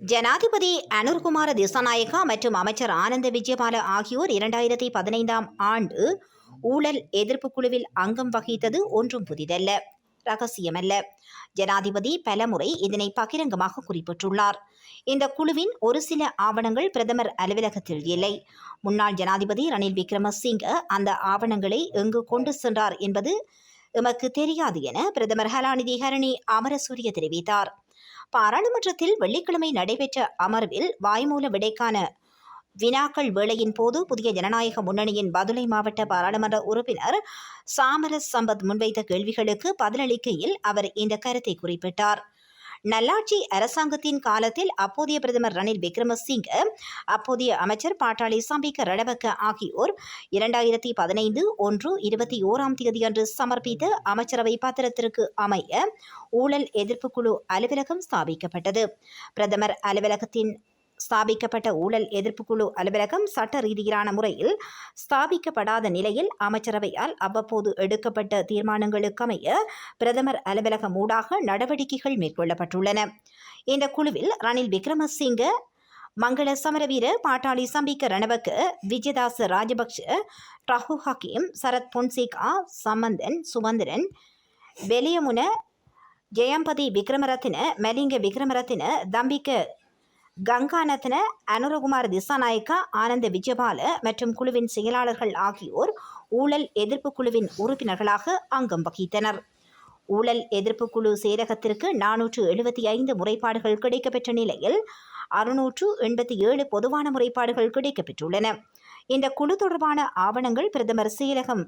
ஜனாதிபதி அனுர்குமார திசாநாயக்கா மற்றும் அமைச்சர் ஆனந்த விஜயபால ஆகியோர் இரண்டாயிரத்தி பதினைந்தாம் ஆண்டு ஊழல் எதிர்ப்பு குழுவில் அங்கம் வகித்தது ஒன்றும் புதிதல்ல. ரகசியமல்ல. ஜனாதிபதி பலமுறை இதனை பகிரங்கமாக குறிப்பிட்டுள்ளார். இந்த குழுவின் ஒரு சில ஆவணங்கள் பிரதமர் அலுவலகத்தில் இல்லை. முன்னாள் ஜனாதிபதி ரணில் விக்ரமசிங்க அந்த ஆவணங்களை எங்கு கொண்டு சென்றார் என்பது எமக்கு தெரியாது என பிரதமர் ஹலாநிதி ஹரணி அமரசூரிய தெரிவித்தார். பாராளுமன்றத்தில் வெள்ளிக்கிழமை நடைபெற்ற அமர்வில் வாய்மூல விடைக்கான வினாக்கள் வேளையின் போது புதிய ஜனநாயக முன்னணியின் பதுளை மாவட்ட பாராளுமன்ற உறுப்பினர் சாமரஸ் சம்பத் முன்வைத்த கேள்விகளுக்கு பதிலளிக்கையில் அவர் இந்த கருத்தை குறிப்பிட்டார். நல்லாட்சி அரசாங்கத்தின் காலத்தில் அப்போதைய பிரதமர் ரணில் விக்ரமசிங்க அப்போதைய அமைச்சர் பாட்டாளி சம்பிக்க ரணவக்க ஆகியோர் இரண்டாயிரத்தி பதினைந்து ஒன்று இருபத்தி ஓராம் தேதியன்று சமர்ப்பித்த அமைச்சரவை பத்திரத்திற்கு அமைய ஊழல் எதிர்ப்பு குழு அலுவலகம் ஸ்தாபிக்கப்பட்டது. பிரதமர் அலுவலகத்தின் ஸ்தாபிக்கப்பட்ட ஊழல் எதிர்ப்பு குழு அலுவலகம் சட்ட ரீதியிலான முறையில் ஸ்தாபிக்கப்படாத நிலையில் அமைச்சரவையால் அவ்வப்போது எடுக்கப்பட்ட தீர்மானங்களுக்கமைய பிரதமர் அலுவலகம் ஊடாக நடவடிக்கைகள் மேற்கொள்ளப்பட்டுள்ளன. இந்த குழுவில் ரணில் விக்ரமசிங்க மங்கள சமரவீர பாட்டாளி சம்பிக்க ரணவக்க விஜயதாச ராஜபக்ஷ ரகு ஹக்கீம் சரத் பொன்சேகா சம்பந்தன் சுமந்திரன் வெளியமுன ஜெயம்பதி விக்ரமரத்தின மலிங்க விக்ரமரத்தின தம்பிக்க கங்காநத்தன அனுரகுமார் திசாநாயக்கா ஆனந்த விஜயபால மற்றும் குழுவின் செயலாளர்கள் ஆகியோர் ஊழல் எதிர்ப்பு குழுவின் உறுப்பினர்களாக அங்கம் வகித்தனர். ஊழல் எதிர்ப்பு குழு செயலகத்திற்கு நானூற்று எழுபத்தி ஐந்து முறைப்பாடுகள் கிடைக்கப்பெற்ற நிலையில் அறுநூற்று எண்பத்தி ஏழு பொதுவான முறைப்பாடுகள் கிடைக்கப்பெற்றுள்ளன. இந்த குழு தொடர்பான ஆவணங்கள் பிரதமர் செயலகம்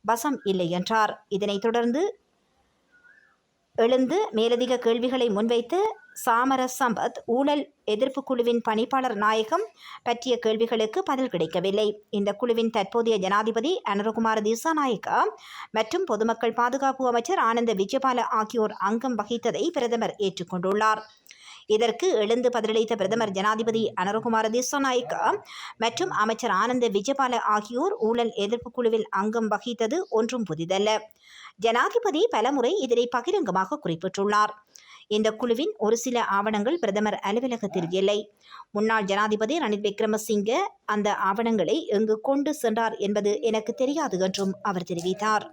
வசம் இல்லை என்றார். இதனைத் தொடர்ந்து எழுந்து மேலதிக கேள்விகளை முன்வைத்து சாமரஸ் சம்பத் ஊழல் எதிர்ப்பு குழுவின் பணிப்பாளர் நாயகம் பற்றிய கேள்விகளுக்கு பதில் கிடைக்கவில்லை. இந்த குழுவின் தற்போதைய ஜனாதிபதி அனுரகுமார் திசாநாயக்கா மற்றும் பொதுமக்கள் பாதுகாப்பு அமைச்சர் ஆனந்த விஜயபால ஆகியோர் அங்கம் வகித்ததை பிரதமர் ஏற்றுக்கொண்டுள்ளார். இதற்கு எழுந்து பதிலளித்த பிரதமர் ஜனாதிபதி அனர்குமார திசாநாயக்கா மற்றும் அமைச்சர் ஆனந்த விஜயபால ஆகியோர் ஊழல் எதிர்ப்பு குழுவில் அங்கம் வகித்தது ஒன்றும் புதிதல்ல. ஜனாதிபதி பலமுறை இதனை பகிரங்கமாக குறிப்பிட்டுள்ளார். இந்த குழுவின் ஒரு சில ஆவணங்கள் பிரதமர் அலுவலகத்தில் இல்லை. முன்னாள் ஜனாதிபதி ரணில் விக்ரமசிங்க அந்த ஆவணங்களை எங்கு கொண்டு சென்றார் என்பது எனக்கு தெரியாது என்றும் அவர் தெரிவித்தார்.